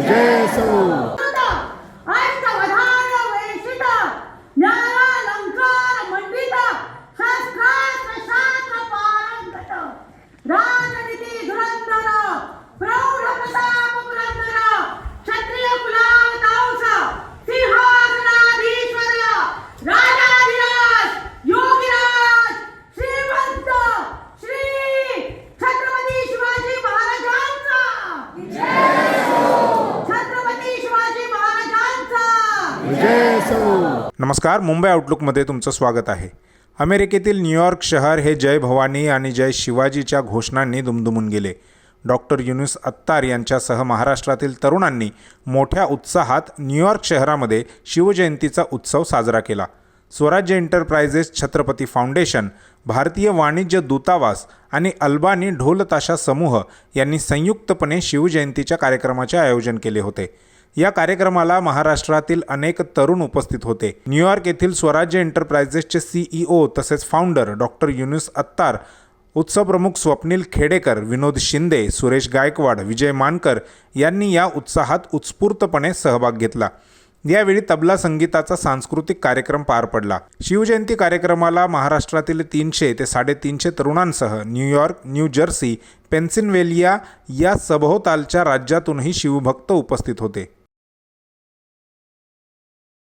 Jason! नमस्कार मुंबई आउटलुकमध्ये तुमचं स्वागत आहे. अमेरिकेतील न्यूयॉर्क शहर हे जय भवानी आणि जय शिवाजीच्या घोषणांनी दुमदुमून गेले. डॉक्टर युनुस अत्तार यांच्यासह महाराष्ट्रातील तरुणांनी मोठ्या उत्साहात न्यूयॉर्क शहरामध्ये शिवजयंतीचा उत्सव साजरा केला. स्वराज्य एंटरप्राइजेस छत्रपती फाउंडेशन भारतीय वाणिज्य दूतावास आणि अल्बानी ढोलताशा समूह यांनी संयुक्तपणे शिवजयंतीच्या कार्यक्रमाचे आयोजन केले होते. या कार्यक्रमाला महाराष्ट्रातील अनेक तरुण उपस्थित होते. न्यूयॉर्क येथील स्वराज्य एंटरप्राइजेसचे सीईओ तसेच फाउंडर डॉक्टर युनुस अत्तार उत्सवप्रमुख स्वप्नील खेडेकर विनोद शिंदे सुरेश गायकवाड विजय मानकर यांनी या उत्साहात उत्स्फूर्तपणे सहभाग घेतला. यावेळी तबला संगीताचा सांस्कृतिक कार्यक्रम पार पडला. शिवजयंती कार्यक्रमाला महाराष्ट्रातील तीनशे ते साडेतीनशे तरुणांसह New York New Jersey Pennsylvania या सभोवतालच्या राज्यातूनही शिवभक्त उपस्थित होते.